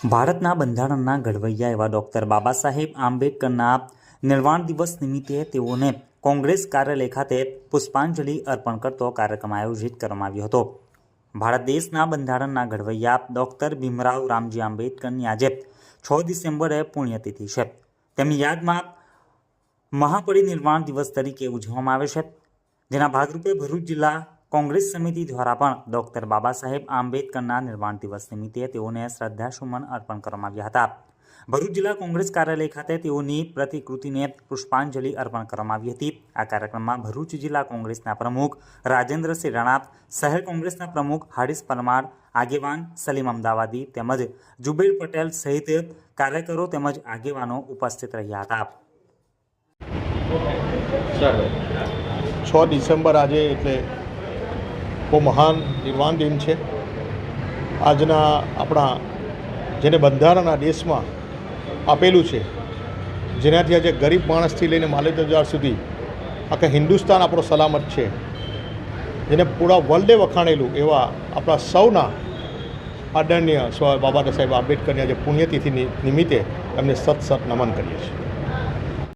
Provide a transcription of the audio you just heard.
ભારતના બંધારણના ઘડવૈયા એવા ડૉક્ટર બાબા સાહેબ આંબેડકરના નિર્વાણ દિવસ નિમિત્તે તેઓને કોંગ્રેસ કાર્યાલય ખાતે પુષ્પાંજલિ અર્પણ કરતો કાર્યક્રમ આયોજિત કરવામાં આવ્યો હતો. ભારત દેશના બંધારણના ઘડવૈયા ડૉક્ટર ભીમરાવ રામજી આંબેડકરની આજે છ ડિસેમ્બરે પુણ્યતિથિ છે. તેમની યાદમાં મહાપરિનિર્વાણ દિવસ તરીકે ઉજવવામાં આવે છે. જેના ભાગરૂપે ભરૂચ જિલ્લા કોંગ્રેસ સમિતિ દ્વારા પણ ડૉક્ટર બાબા સાહેબ આંબેડકરના નિર્વાણ દિવસ નિમિત્તે તેઓને શ્રદ્ધાસુમન અર્પણ કરવામાં આવ્યા હતા. ભરૂચ જિલ્લા કોંગ્રેસ કાર્યાલય ખાતે તેઓની પ્રતિકૃતિને પુષ્પાંજલિ અર્પણ કરવામાં આવી હતી. આ કાર્યક્રમમાં ભરૂચ જિલ્લા કોંગ્રેસના પ્રમુખ રાજેન્દ્રસિંહ રાણા શહેર કોંગ્રેસના પ્રમુખ હારિસ પરમાર, આગેવાન સલીમ અમદાવાદી તેમજ જુબેર પટેલ સહિત કાર્યકરો તેમજ આગેવાનો ઉપસ્થિત રહ્યા હતા. છ ડિસેમ્બર આજે એટલે બહુ મહાન નિર્વાણ દિન છે. આજના આપણા જેને બંધારણના દેશમાં આપેલું છે, જેનાથી આજે ગરીબ માણસથી લઈને માલેદાર સુધી આખા હિન્દુસ્તાન આપણો સલામત છે. જેને પૂરા વર્લ્ડે વખાણેલું એવા આપણા સૌના આદરણીય સ્વ બાબા સાહેબ આંબેડકરની આજે પુણ્યતિથિ નિમિત્તે એમને સત સત નમન કરીએ છીએ.